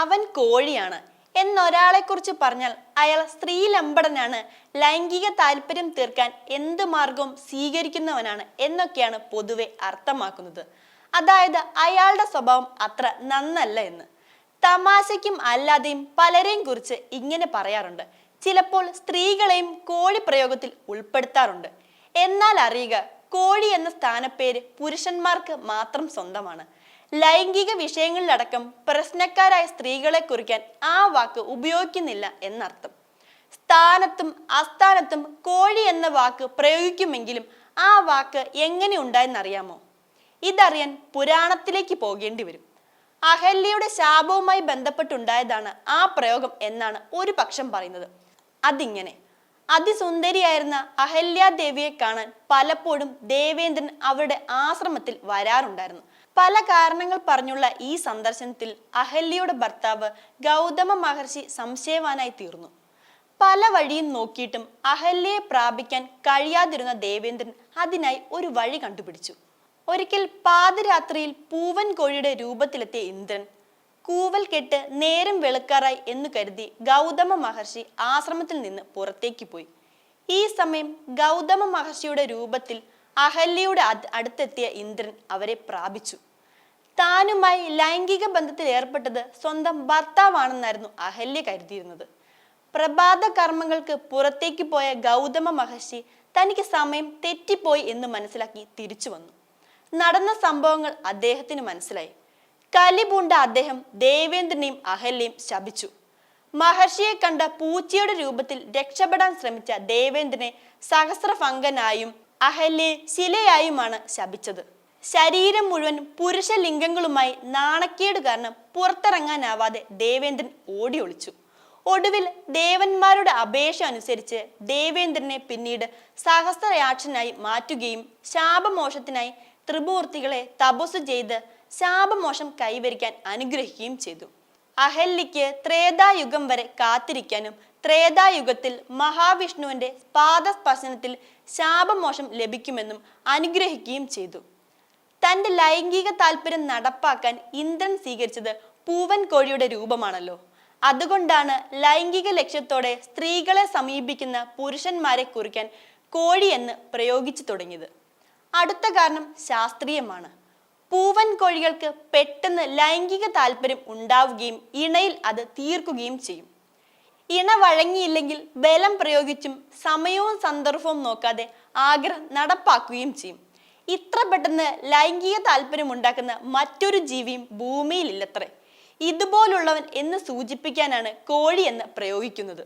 അവൻ കോഴിയാണ് എന്നൊരാളെക്കുറിച്ച് പറഞ്ഞാൽ അയാൾ സ്ത്രീ സ്ത്രീലമ്പടനാണ്. ലൈംഗിക താല്പര്യം തീർക്കാൻ എന്ത് മാർഗവും സ്വീകരിക്കുന്നവനാണ് എന്നൊക്കെയാണ് പൊതുവെ അർത്ഥമാക്കുന്നത്. അതായത് അയാളുടെ സ്വഭാവം അത്ര നന്നല്ല എന്ന്. തമാശയ്ക്കും അല്ലാതെയും പലരെയും കുറിച്ച് ഇങ്ങനെ പറയാറുണ്ട്. ചിലപ്പോൾ സ്ത്രീകളെയും കോഴി പ്രയോഗത്തിൽ ഉൾപ്പെടുത്താറുണ്ട്. എന്നാൽ അറിയുക കോഴി എന്ന സ്ഥാനപ്പേര് പുരുഷന്മാർക്ക് മാത്രം സ്വന്തമാണ്. ലൈംഗിക വിഷയങ്ങളിലടക്കം പ്രശ്നക്കാരായ സ്ത്രീകളെ കുറിക്കാൻ ആ വാക്ക് ഉപയോഗിക്കുന്നില്ല എന്നർത്ഥം. സ്ഥാനത്തും അസ്ഥാനത്തും കോഴി എന്ന വാക്ക് പ്രയോഗിക്കുമെങ്കിലും ആ വാക്ക് എങ്ങനെ ഉണ്ടായെന്നറിയാമോ? ഇതറിയാൻ പുരാണത്തിലേക്ക് പോകേണ്ടി വരും. അഹല്യയുടെ ശാപവുമായി ബന്ധപ്പെട്ടുണ്ടായതാണ് ആ പ്രയോഗം എന്നാണ് ഒരു പക്ഷം പറയുന്നത്. അതിങ്ങനെ അതിസുന്ദരിയായിരുന്ന അഹല്യാദേവിയെ കാണാൻ പലപ്പോഴും ദേവേന്ദ്രൻ അവരുടെ ആശ്രമത്തിൽ വരാറുണ്ടായിരുന്നു. പല കാരണങ്ങൾ പറഞ്ഞുള്ള ഈ സന്ദർശനത്തിൽ അഹല്യയുടെ ഭർത്താവ് ഗൗതമ മഹർഷി സംശയവാനായി തീർന്നു. പല വഴിയും നോക്കിയിട്ടും അഹല്യയെ പ്രാപിക്കാൻ കഴിയാതിരുന്ന ദേവേന്ദ്രൻ അതിനായി ഒരു വഴി കണ്ടുപിടിച്ചു. ഒരിക്കൽ പാതിരാത്രിയിൽ പൂവൻ കോഴിയുടെ രൂപത്തിലെത്തിയ ഇന്ദ്രൻ കൂവൽ കെട്ട് നേരം വെളുക്കാറായി എന്ന് കരുതി ഗൗതമ മഹർഷി ആശ്രമത്തിൽ നിന്ന് പുറത്തേക്ക് പോയി. ഈ സമയം ഗൗതമ മഹർഷിയുടെ രൂപത്തിൽ അഹല്യയുടെ അട്- അടുത്തെത്തിയ ഇന്ദ്രൻ അവരെ പ്രാപിച്ചു. താനുമായി ലൈംഗിക ബന്ധത്തിൽ ഏർപ്പെട്ടത് സ്വന്തം ഭർത്താവാണെന്നായിരുന്നു അഹല്യ കരുതിയിരുന്നത്. പ്രഭാത കർമ്മങ്ങൾക്ക് പുറത്തേക്ക് പോയ ഗൗതമ മഹർഷി തനിക്ക് സമയം തെറ്റിപ്പോയി എന്ന് മനസ്സിലാക്കി തിരിച്ചു വന്നു. നടന്ന സംഭവങ്ങൾ അദ്ദേഹത്തിന് മനസ്സിലായി. കലിപൂണ്ട അദ്ദേഹം ദേവേന്ദ്രനെയും അഹല്യയും ശപിച്ചു. മഹർഷിയെ കണ്ട പൂച്ചയുടെ രൂപത്തിൽ രക്ഷപ്പെടാൻ ശ്രമിച്ച ദേവേന്ദ്രനെ സഹസ്രഭംഗനായും അഹല്യെ ശിലയായുമാണ് ശപിച്ചത്. ശരീരം മുഴുവൻ പുരുഷ ലിംഗങ്ങളുമായി നാണക്കേട് കാരണം പുറത്തിറങ്ങാനാവാതെ ദേവേന്ദ്രൻ ഓടി ഒളിച്ചു ഒടുവിൽ ദേവന്മാരുടെ അപേക്ഷ അനുസരിച്ച് ദേവേന്ദ്രനെ പിന്നീട് സഹസ്രയാക്ഷനായി മാറ്റുകയും ശാപമോഷത്തിനായി ത്രിമൂർത്തികളെ തപസ് ചെയ്ത് ശാപമോഷം കൈവരിക്കാൻ അനുഗ്രഹിക്കുകയും ചെയ്തു. അഹല്യയ്ക്ക് ത്രേതായുഗം വരെ കാത്തിരിക്കാനും ത്രേതായുഗത്തിൽ മഹാവിഷ്ണുവിന്റെ പാദസ്പർശനത്തിൽ ശാപമോഷം ലഭിക്കുമെന്നും അനുഗ്രഹിക്കുകയും ചെയ്തു. തന്റെ ലൈംഗിക താല്പര്യം നടപ്പാക്കാൻ ഇന്ദ്രൻ സ്വീകരിച്ചത് പൂവൻ കോഴിയുടെ രൂപമാണല്ലോ. അതുകൊണ്ടാണ് ലൈംഗിക ലക്ഷ്യത്തോടെ സ്ത്രീകളെ സമീപിക്കുന്ന പുരുഷന്മാരെ കുറിക്കാൻ കോഴി എന്ന് പ്രയോഗിച്ചു തുടങ്ങിയത്. അടുത്ത കാരണം ശാസ്ത്രീയമാണ്. പൂവൻ കോഴികൾക്ക് പെട്ടെന്ന് ലൈംഗിക താല്പര്യം ഉണ്ടാവുകയും ഇണയിൽ അത് തീർക്കുകയും ചെയ്യും. ഇണ വഴങ്ങിയില്ലെങ്കിൽ ബലം പ്രയോഗിച്ചും സമയവും സന്ദർഭവും നോക്കാതെ ആഗ്രഹം നടപ്പാക്കുകയും ചെയ്യും. ഇത്ര പെട്ടെന്ന് ലൈംഗിക താല്പര്യം ഉണ്ടാക്കുന്ന മറ്റൊരു ജീവിയും ഭൂമിയിലില്ലത്രേ. ഇതുപോലുള്ളവൻ എന്ന് സൂചിപ്പിക്കാനാണ് കോഴി എന്ന് പ്രയോഗിക്കുന്നത്.